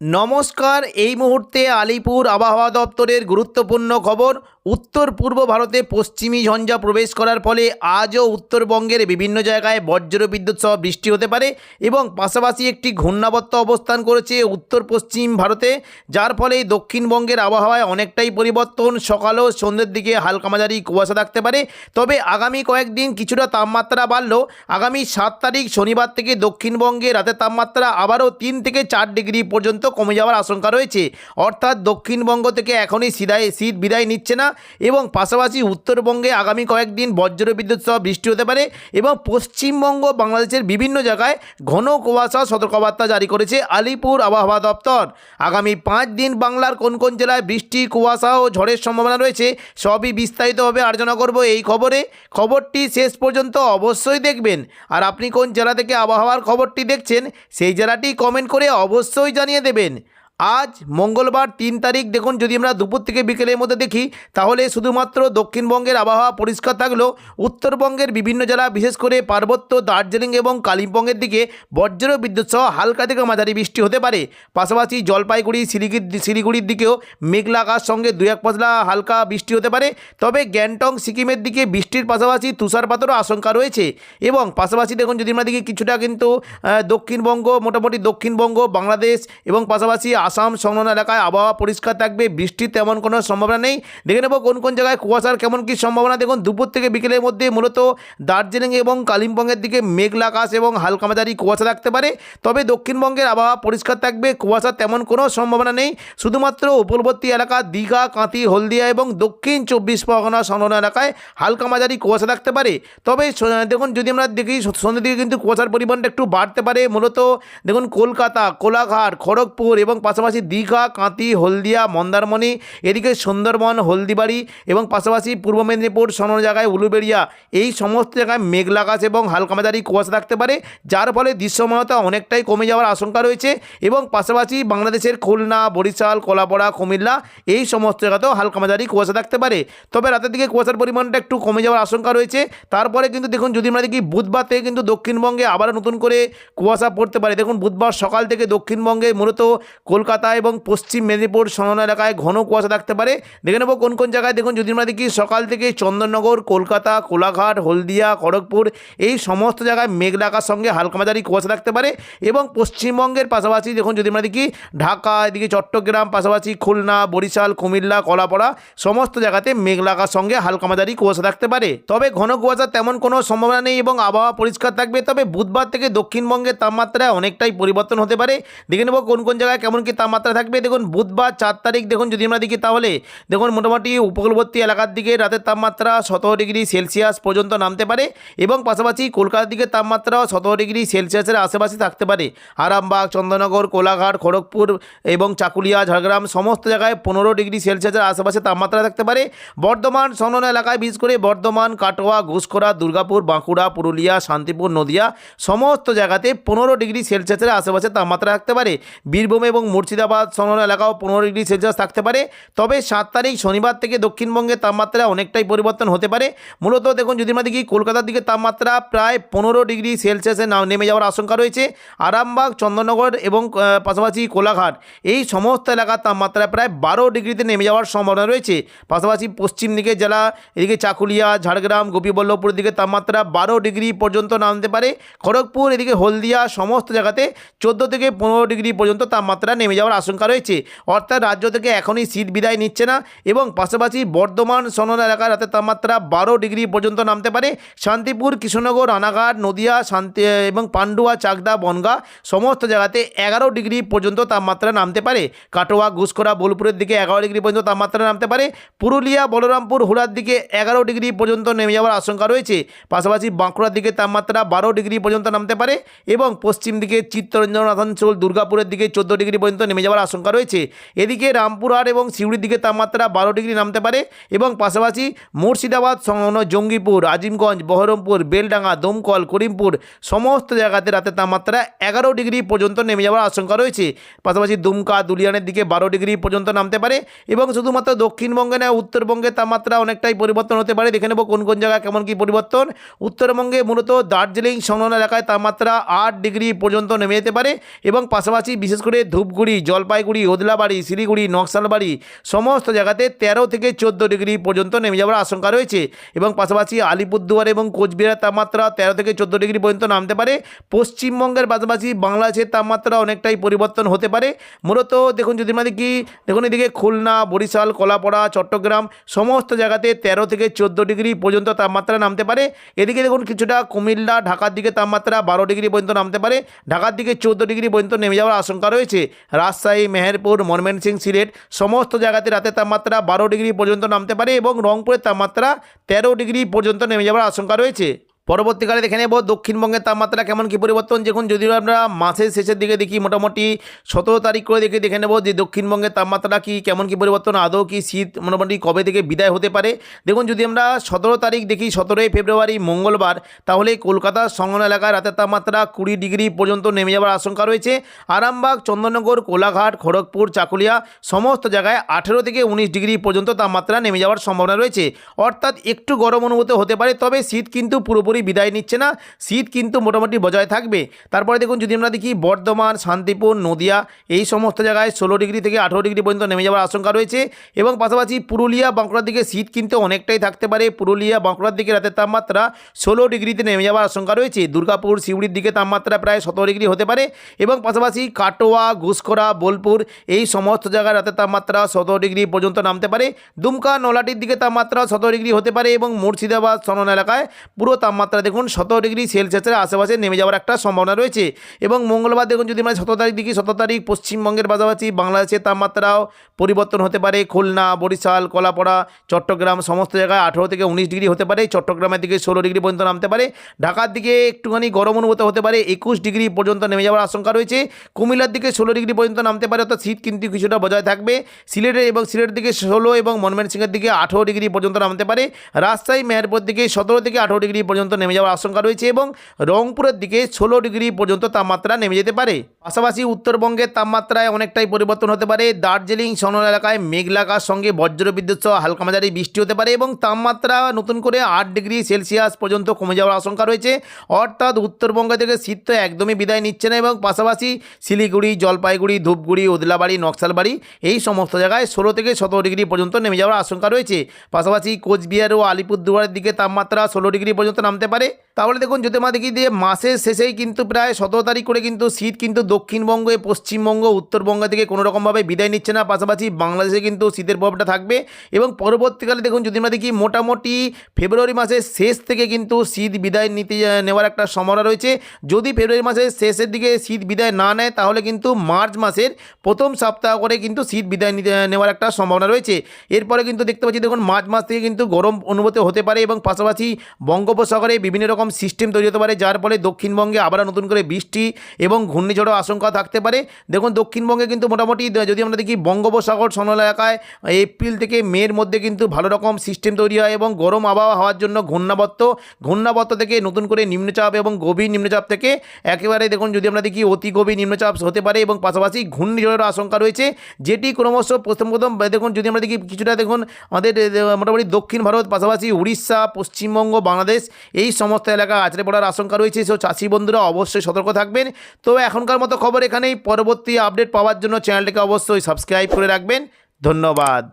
নমস্কার, এই মুহূর্তে আলিপুর আবহাওয়া দপ্তরের গুরুত্বপূর্ণ খবর। উত্তর পূর্ব ভারতে পশ্চিমী ঝঞ্ঝা প্রবেশ করার ফলে আজও উত্তরবঙ্গের বিভিন্ন জায়গায় বজ্র বিদ্যুৎ সহ বৃষ্টি হতে পারে এবং পাশাপাশি একটি ঘূর্ণাবর্ত অবস্থান করেছে উত্তর পশ্চিম ভারতে, যার ফলে দক্ষিণবঙ্গের আবহাওয়ায় অনেকটাই পরিবর্তন। সকাল ও সন্ধ্যের দিকে হালকা মাঝারি কুয়াশা থাকতে পারে। তবে আগামী কয়েকদিন কিছুটা তাপমাত্রা বাড়লেও আগামী সাত তারিখ শনিবার থেকে দক্ষিণবঙ্গে রাতের তাপমাত্রা আবারও তিন থেকে চার ডিগ্রি পর্যন্ত কমে যাওয়ার আশঙ্কা রয়েছে। অর্থাৎ দক্ষিণবঙ্গ থেকে এখনই সিদায় শীত বিদায় নিচ্ছে না এবং পাশাপাশি উত্তরবঙ্গে আগামী কয়েকদিন বজ্র বিদ্যুৎ সহ বৃষ্টি হতে পারে এবং পশ্চিমবঙ্গ বাংলাদেশের বিভিন্ন জায়গায় ঘন কুয়াশা সতর্কবার্তা জারি করেছে আলিপুর আবহাওয়া দপ্তর। আগামী পাঁচ দিন বাংলার কোন কোন জেলায় বৃষ্টি, কুয়াশা ও ঝড়ের সম্ভাবনা রয়েছে সবই বিস্তারিতভাবে আলোচনা করব এই খবরে। খবরটি শেষ পর্যন্ত অবশ্যই দেখবেন। আর আপনি কোন জেলা থেকে আবহাওয়ার খবরটি দেখছেন সেই জেলাটি কমেন্ট করে অবশ্যই জানিয়ে দেবেন। Kevin. আজ মঙ্গলবার তিন তারিখ, দেখুন যদি আমরা দুপুর থেকে বিকেলের মধ্যে দেখি, তাহলে শুধুমাত্র দক্ষিণবঙ্গের আবহাওয়া পরিষ্কার থাকলেও উত্তরবঙ্গের বিভিন্ন জেলা, বিশেষ করে পার্বত্য, দার্জিলিং এবং কালিম্পংয়ের দিকে বজ্র বিদ্যুৎ সহ হালকা থেকে মাঝারি বৃষ্টি হতে পারে। পাশাপাশি জলপাইগুড়ি, শিলিগুড়ি, শিলিগুড়ির দিকেও মেঘলা আকাশ সঙ্গে দু এক পাতলা হালকা বৃষ্টি হতে পারে। তবে গ্যাংটং সিকিমের দিকে বৃষ্টির পাশাপাশি তুষারপাতেরও আশঙ্কা রয়েছে। এবং পাশাপাশি দেখুন যদি আমরা দেখি, কিছুটা কিন্তু দক্ষিণবঙ্গ, মোটামুটি দক্ষিণবঙ্গ, বাংলাদেশ এবং পাশাপাশি আসাম সংলগ্ন এলাকায় আবহাওয়া পরিষ্কার থাকবে বৃষ্টির তেমন কোনো সম্ভাবনা নেই। দেখে নেব কোন কোন জায়গায় কুয়াশার কেমন কী সম্ভাবনা। দেখুন, দুপুর থেকে বিকেলের মধ্যে মূলত দার্জিলিং এবং কালিম্পংয়ের দিকে মেঘলা আকাশ এবং হালকা মাঝারি কুয়াশা থাকতে পারে। তবে দক্ষিণবঙ্গের আবহাওয়া পরিষ্কার থাকবে, কুয়াশার তেমন কোনো সম্ভাবনা নেই। শুধুমাত্র উপকূলবর্তী এলাকা দীঘা, কাঁথি, হলদিয়া এবং দক্ষিণ চব্বিশ পরগনা সংলগ্ন এলাকায় হালকা মাঝারি কুয়াশা থাকতে পারে। তবে দেখুন, যদি আমরা দেখি, সন্ধ্যের দিকে কিন্তু কুয়াশার পরিমাণটা একটু বাড়তে পারে। মূলত দেখুন, কলকাতা, কোলাঘাট, খড়গপুর এবং পাশাপাশি দীঘা কাঁতি হলদিয়া, মন্দারমণি, এদিকে সুন্দরবন, হলদিবাড়ি এবং পাশাপাশি পূর্ব মেদিনীপুর সংলগ্ন জায়গায় উলুবেড়িয়া। এই সমস্ত জায়গায় মেঘলা আকাশ এবং হালকা মাঝারি কুয়াশা থাকতে পারে, যার ফলে দৃশ্যমানতা অনেকটাই কমে যাওয়ার আশঙ্কা রয়েছে এবং পাশাপাশি বাংলাদেশের খুলনা, বরিশাল কলাপাড়া কুমিল্লা এই সমস্ত জায়গাতেও হালকা মাঝারি কুয়াশা থাকতে পারে। তবে রাতের দিকে কুয়াশার পরিমাণটা একটু কমে যাওয়ার আশঙ্কা রয়েছে। তারপরে কিন্তু দেখুন, যদি আমরা দেখি বুধবার থেকে কিন্তু দক্ষিণবঙ্গে আবার নতুন করে কুয়াশা পড়তে পারে। দেখুন, বুধবার সকাল থেকে দক্ষিণবঙ্গে মূলত কলকাতা এবং পশ্চিম মেদিনীপুর সংলগ্ন এলাকায় ঘন কুয়াশা থাকতে পারে। দেখে নেব কোন কোন জায়গায় দেখুন যদি আমরা দেখি সকাল থেকে চন্দননগর, কলকাতা, কোলাঘাট, হলদিয়া, খড়গপুর, এই সমস্ত জায়গায় মেঘলা আকাশ সঙ্গে হালকা মাঝারি কুয়াশা থাকতে পারে এবং পশ্চিমবঙ্গের পাশাপাশি দেখুন যদি আমরা দেখি ঢাকা, এদিকে চট্টগ্রাম, পাশাপাশি খুলনা, বরিশাল, কুমিল্লা, কলাপাড়া, সমস্ত জায়গাতে মেঘলা আকাশ সঙ্গে হালকা মাঝারি কুয়াশা থাকতে পারে। তবে ঘন কুয়াশা তেমন কোনো সম্ভাবনা নেই এবং আবহাওয়া পরিষ্কার থাকবে, তবে বুধবার থেকে দক্ষিণবঙ্গের তাপমাত্রায় অনেকটাই পরিবর্তন হতে পারে। দেখে নেব কোন কোন জায়গায় কেমন কি তাপমাত্রা থাকবে। দেখুন, বুধবার চার তারিখ, দেখুন, যদি আমরা দেখি তাহলে, দেখুন, মোটামুটি উপকূলবর্তী এলাকার দিকে রাতের তাপমাত্রা সতেরো ডিগ্রি সেলসিয়াস পর্যন্ত নামতে পারে এবং পাশাপাশি কলকাতার দিকে তাপমাত্রাও সতেরো ডিগ্রি সেলসিয়াসের আশেপাশে থাকতে পারে। আরামবাগ, চন্দ্রনগর, কোলাঘাট, খড়গপুর এবং চাকুলিয়া, ঝাড়গ্রাম সমস্ত জায়গায় পনেরো ডিগ্রি সেলসিয়াসের আশেপাশে তাপমাত্রা থাকতে পারে। বর্ধমান, সংলগ্ন এলাকায়, বিশেষ করে বর্ধমান, কাটোয়া, ঘুষখোরা, দুর্গাপুর, বাঁকুড়া, পুরুলিয়া, শান্তিপুর, নদিয়া সমস্ত জায়গাতে পনেরো ডিগ্রি সেলসিয়াসের আশেপাশে তাপমাত্রা থাকতে পারে। বীরভূম এবং মুর্শিদাবাদ, সংলগ্ন এলাকাও পনেরো ডিগ্রি সেলসিয়াস থাকতে পারে। তবে সাত তারিখ শনিবার থেকে দক্ষিণবঙ্গের তাপমাত্রা অনেকটাই পরিবর্তন হতে পারে। মূলত দেখুন যদি আমরা দেখি কলকাতার দিকে তাপমাত্রা প্রায় পনেরো ডিগ্রি সেলসিয়াসে নেমে যাওয়ার আশঙ্কা রয়েছে। আরামবাগ, চন্দননগর এবং পাশাপাশি কোলাঘাট, এই সমস্ত এলাকার তাপমাত্রা প্রায় বারো ডিগ্রিতে নেমে যাওয়ার সম্ভাবনা রয়েছে। পাশাপাশি পশ্চিম দিকে জেলা, এদিকে চাকুলিয়া, ঝাড়গ্রাম গোপীবল্লভপুরের দিকে তাপমাত্রা বারো ডিগ্রি পর্যন্ত নামতে পারে। খড়গপুর, এদিকে হলদিয়া, সমস্ত জায়গাতে চোদ্দ থেকে পনেরো ডিগ্রি পর্যন্ত তাপমাত্রা নেমে যাওয়ার আশঙ্কা রয়েছে। অর্থাৎ রাজ্য থেকে এখনই শীত বিদায় নিচ্ছে না এবং পাশাপাশি বর্ধমান সনন এলাকার রাতের তাপমাত্রা বারো ডিগ্রি পর্যন্ত নামতে পারে। শান্তিপুর, কৃষ্ণনগর, রানাঘাট, নদিয়া, শান্তি এবং পান্ডুয়া, চাকদা, বনগা সমস্ত জায়গাতে এগারো ডিগ্রি পর্যন্ত তাপমাত্রা নামতে পারে। কাটোয়া ঘুষখোরা বোলপুরের দিকে এগারো ডিগ্রি পর্যন্ত তাপমাত্রা নামতে পারে। পুরুলিয়া, বলরামপুর, হুড়ার দিকে এগারো ডিগ্রি পর্যন্ত নেমে যাওয়ার আশঙ্কা রয়েছে। পাশাপাশি বাঁকুড়ার দিকে তাপমাত্রা বারো ডিগ্রি পর্যন্ত নামতে পারে এবং পশ্চিম দিকে চিত্তরঞ্জন আসানসোল দুর্গাপুরের দিকে চোদ্দ ডিগ্রি পর্যন্ত নেমে যাওয়ার আশঙ্কা রয়েছে। এদিকে রামপুরহাট এবং সিউড়ির দিকে তাপমাত্রা বারো ডিগ্রি নামতে পারে এবং পাশাপাশি মুর্শিদাবাদ, সংলগ্ন জঙ্গিপুর, আজিমগঞ্জ, বহরমপুর, বেলডাঙ্গা, দমকল, করিমপুর সমস্ত জায়গাতে রাতের তাপমাত্রা এগারো ডিগ্রি পর্যন্ত নেমে যাওয়ার আশঙ্কা রয়েছে। পাশাপাশি দুমকা, দুলিয়ানের দিকে বারো ডিগ্রি পর্যন্ত নামতে পারে এবং শুধুমাত্র দক্ষিণবঙ্গে না উত্তরবঙ্গে তাপমাত্রা অনেকটাই পরিবর্তন হতে পারে। দেখে নেব কোন কোন জায়গায় কেমন কী পরিবর্তন। উত্তরবঙ্গে মূলত দার্জিলিং, সংলগ্ন এলাকায় তাপমাত্রা আট ডিগ্রি পর্যন্ত নেমে যেতে পারে এবং পাশাপাশি বিশেষ করে ধূপগুড়ি শিলিগুড়ি, জলপাইগুড়ি, ওদলাবাড়ি, শিলিগুড়ি, নকশালবাড়ি সমস্ত জায়গাতে তেরো থেকে চোদ্দ ডিগ্রি পর্যন্ত নেমে যাওয়ার আশঙ্কা রয়েছে এবং পাশাপাশি আলিপুরদুয়ার এবং কোচবিহারের তাপমাত্রা তেরো থেকে চোদ্দ ডিগ্রি পর্যন্ত নামতে পারে। পশ্চিমবঙ্গের পাশাপাশি বাংলাদেশের তাপমাত্রা অনেকটাই পরিবর্তন হতে পারে। মূলত দেখুন যদি আমরা দেখি দেখুন এদিকে খুলনা, বরিশাল, কলাপাড়া, চট্টগ্রাম সমস্ত জায়গাতে তেরো থেকে চোদ্দ ডিগ্রি পর্যন্ত তাপমাত্রা নামতে পারে। এদিকে দেখুন কিছুটা কুমিল্লা, ঢাকার দিকে তাপমাত্রা বারো ডিগ্রি পর্যন্ত নামতে পারে। ঢাকার দিকে চোদ্দ ডিগ্রি পর্যন্ত নেমে যাওয়ার আশঙ্কা রয়েছে। রাজশাহী, মেহেরপুর মনমেনসিং সিলেট সমস্ত জায়গাতে রাতের তাপমাত্রা বারো ডিগ্রি পর্যন্ত নামতে পারে এবং রংপুরের তাপমাত্রা তেরো ডিগ্রি পর্যন্ত নেমে যাওয়ার আশঙ্কা রয়েছে। পরবর্তীকালে দেখে নেব দক্ষিণবঙ্গের তাপমাত্রা কেমন, কী পরিবর্তন? দেখুন, যদিও আমরা মাসের শেষের দিকে দেখি, মোটামুটি সতেরো তারিখ করে দেখে দেখে নেব যে দক্ষিণবঙ্গের তাপমাত্রা কি, কেমন, কী পরিবর্তন? আদৌ কি শীত মোটামুটি কবে থেকে বিদায় হতে পারে? দেখুন, যদি আমরা সতেরো তারিখ দেখি, সতেরোই ফেব্রুয়ারি, মঙ্গলবার, তাহলে কলকাতার সংলগ্ন এলাকায় রাতের তাপমাত্রা কুড়ি ডিগ্রি পর্যন্ত নেমে যাওয়ার আশঙ্কা রয়েছে। আরামবাগ, চন্দননগর, কোলাঘাট, খড়গপুর, চাকুলিয়া, সমস্ত জায়গায় আঠেরো থেকে উনিশ ডিগ্রি পর্যন্ত তাপমাত্রা নেমে যাওয়ার সম্ভাবনা রয়েছে। অর্থাৎ একটু গরম অনুভূত হতে পারে, তবে শীত কিন্তু পুরোপুরি বিদায় নিচ্ছে না। শীত কিন্তু মোটামুটি বজায় থাকবে। তারপরে দেখুন, যদি আমরা দেখি বর্ধমান, শান্তিপুর, নদিয়া, এই সমস্ত জায়গায় ষোলো ডিগ্রি থেকে আঠেরো ডিগ্রি পর্যন্ত নেমে যাওয়ার আশঙ্কা রয়েছে। এবং পাশাপাশি পুরুলিয়া, বাঁকুড়ার দিকে শীত কিন্তু অনেকটাই থাকতে পারে। পুরুলিয়া, বাঁকুড়ার দিকে রাতের তাপমাত্রা ষোলো ডিগ্রিতে নেমে যাওয়ার আশঙ্কা রয়েছে। দুর্গাপুর সিউড়ির দিকে তাপমাত্রা প্রায় সতেরো ডিগ্রি হতে পারে। এবং পাশাপাশি কাটোয়া ঘুষকরা বোলপুর, এই সমস্ত জায়গায় রাতের তাপমাত্রা সতেরো ডিগ্রি পর্যন্ত নামতে পারে। দুমকা, নলাটির দিকে তাপমাত্রা সতেরো ডিগ্রি হতে পারে এবং মুর্শিদাবাদ, সনন এলাকায় পুরো তাপমাত্রা দেখুন সতেরো ডিগ্রি সেলসিয়াসের আশেপাশে নেমে যাওয়ার একটা সম্ভাবনা রয়েছে। এবং মঙ্গলবার দেখুন যদি আমরা সতেরো তারিখ দেখি, সতেরো তারিখ পশ্চিমবঙ্গের পাশাপাশি বাংলাদেশের তাপমাত্রাও পরিবর্তন হতে পারে। খুলনা, বরিশাল, কলাপাড়া, চট্টগ্রাম সমস্ত জায়গায় আঠেরো থেকে উনিশ ডিগ্রি হতে পারে। চট্টগ্রামের দিকে ষোলো ডিগ্রি পর্যন্ত নামতে পারে। ঢাকার দিকে একটুখানি গরম অনুভূত হতে পারে। একুশ ডিগ্রি পর্যন্ত নেমে যাওয়ার আশঙ্কা রয়েছে। কুমিল্লার দিকে ষোলো ডিগ্রি পর্যন্ত নামতে পারে, অর্থাৎ শীত কিন্তু কিছুটা বজায় থাকবে। সিলেটের এবং সিলেটের দিকে ষোলো এবং ময়মনসিংহের দিকে আঠেরো ডিগ্রি পর্যন্ত নামতে পারে। রাজশাহী, মেহেরপুর দিকে সতেরো থেকে আঠেরো ডিগ্রি পর্যন্ত নেমে যাওয়ার আশঙ্কা রয়েছে এবং রংপুরের দিকে ষোলো ডিগ্রি পর্যন্ত তাপমাত্রা নেমে যেতে পারে। পাশাপাশি উত্তরবঙ্গের তাপমাত্রায় অনেকটাই পরিবর্তন হতে পারে। দার্জিলিং সনল এলাকায় মেঘলাকার সঙ্গে বজ্র বিদ্যুৎ সহ হালকা মাঝারি বৃষ্টি হতে পারে এবং তাপমাত্রা নতুন করে আট ডিগ্রি সেলসিয়াস পর্যন্ত কমে যাওয়ার আশঙ্কা রয়েছে। অর্থাৎ উত্তরবঙ্গ থেকে শীত তো একদমই বিদায় নিচ্ছে না এবং পাশাপাশি শিলিগুড়ি, জলপাইগুড়ি, ধূপগুড়ি ওদলাবাড়ি নকশালবাড়ি এই সমস্ত জায়গায় ষোলো থেকে সতেরো ডিগ্রি পর্যন্ত নেমে যাওয়ার আশঙ্কা রয়েছে। পাশাপাশি কোচবিহার ও আলিপুরদুয়ারের দিকে তাপমাত্রা ষোলো ডিগ্রি পর্যন্ত নামতে পারে। তাহলে দেখুন যদি আমরা দেখি দিয়ে মাসের শেষেই কিন্তু প্রায় সতেরো তারিখ করে কিন্তু শীত কিন্তু দক্ষিণবঙ্গ, পশ্চিমবঙ্গ, উত্তরবঙ্গ থেকে কোনো রকমভাবে বিদায় নিচ্ছে না। পাশাপাশি বাংলাদেশে কিন্তু শীতের প্রভাবটা থাকবে এবং পরবর্তীকালে দেখুন যদি আমরা দেখি মোটামুটি ফেব্রুয়ারি মাসের শেষ থেকে কিন্তু শীত বিদায় নিতে নেওয়ার একটা সম্ভাবনা রয়েছে। যদি ফেব্রুয়ারি মাসের শেষের দিকে শীত বিদায় না নেয়, তাহলে কিন্তু মার্চ মাসের প্রথম সপ্তাহ করে কিন্তু শীত বিদায় নিতে নেওয়ার একটা সম্ভাবনা রয়েছে। এরপরে কিন্তু দেখতে পাচ্ছি, দেখুন মার্চ মাস থেকে কিন্তু গরম অনুভূত হতে পারে এবং পাশাপাশি বঙ্গোপসাগরে বিভিন্ন রকম সিস্টেম তৈরি হতে পারে, যার ফলে দক্ষিণবঙ্গে আবার নতুন করে বৃষ্টি এবং ঘূর্ণিঝড়ও আশঙ্কা থাকতে পারে। দেখুন, দক্ষিণবঙ্গে কিন্তু মোটামুটি যদি আমরা দেখি বঙ্গোপসাগর, সনল এলাকায় এপ্রিল থেকে মের মধ্যে কিন্তু ভালো রকম সিস্টেম তৈরি হয় এবং গরম আবহাওয়া হওয়ার জন্য ঘূর্ণাবর্ত ঘূর্ণাবর্ত থেকে নতুন করে নিম্নচাপ এবং গভীর নিম্নচাপ থেকে একেবারে দেখুন, যদি আমরা দেখি অতি গভীর নিম্নচাপ হতে পারে এবং পাশাপাশি ঘূর্ণিঝড়ের আশঙ্কা রয়েছে, যেটি ক্রমশ প্রথম প্রথম, দেখুন, যদি আমরা দেখি কিছুটা দেখুন আমাদের, মোটামুটি দক্ষিণ ভারত, পাশাপাশি উড়িষ্যা, পশ্চিমবঙ্গ, বাংলাদেশ এই সমস্ত এলাকা আছড়ে পড়ার আশঙ্কা রয়েছে, সো চাষি বন্ধুরা অবশ্যই সতর্ক থাকবেন। তো এখনকার মতো খবর এখানেই, পরবর্তী আপডেট পাওয়ার জন্য চ্যানেলটিকে অবশ্যই সাবস্ক্রাইব করে রাখবেন। ধন্যবাদ।